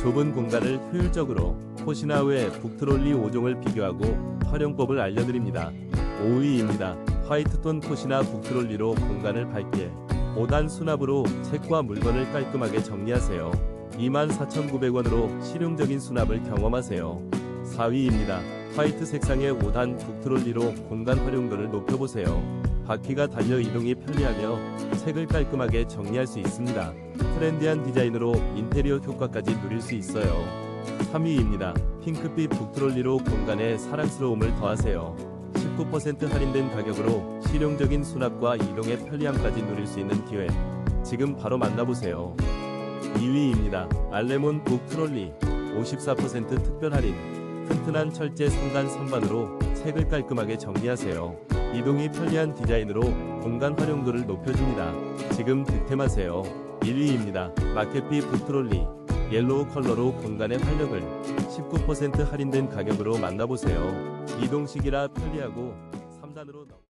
좁은 공간을 효율적으로 포시나우의 북트롤리 5종을 비교하고 활용법을 알려드립니다. 5위입니다. 화이트톤 포시나 북트롤리로 공간을 밝게 5단 수납으로 책과 물건을 깔끔하게 정리하세요. 24,900원으로 실용적인 수납을 경험하세요. 4위입니다. 화이트 색상의 5단 북트롤리로 공간 활용도를 높여보세요. 바퀴가 달려 이동이 편리하며 책을 깔끔하게 정리할 수 있습니다. 트렌디한 디자인으로 인테리어 효과까지 누릴 수 있어요. 3위입니다. 핑크빛 북트롤리로 공간에 사랑스러움을 더하세요. 19% 할인된 가격으로 실용적인 수납과 이동의 편리함까지 누릴 수 있는 기회. 지금 바로 만나보세요. 2위입니다. 알레몬 북트롤리 54% 특별 할인. 튼튼한 철제 3단 선반으로 책을 깔끔하게 정리하세요. 이동이 편리한 디자인으로 공간 활용도를 높여줍니다. 지금 득템하세요. 1위입니다. 마켓비 북트롤리 옐로우 컬러로 공간의 활력을 19% 할인된 가격으로 만나보세요. 이동식이라 편리하고 3단으로 넘...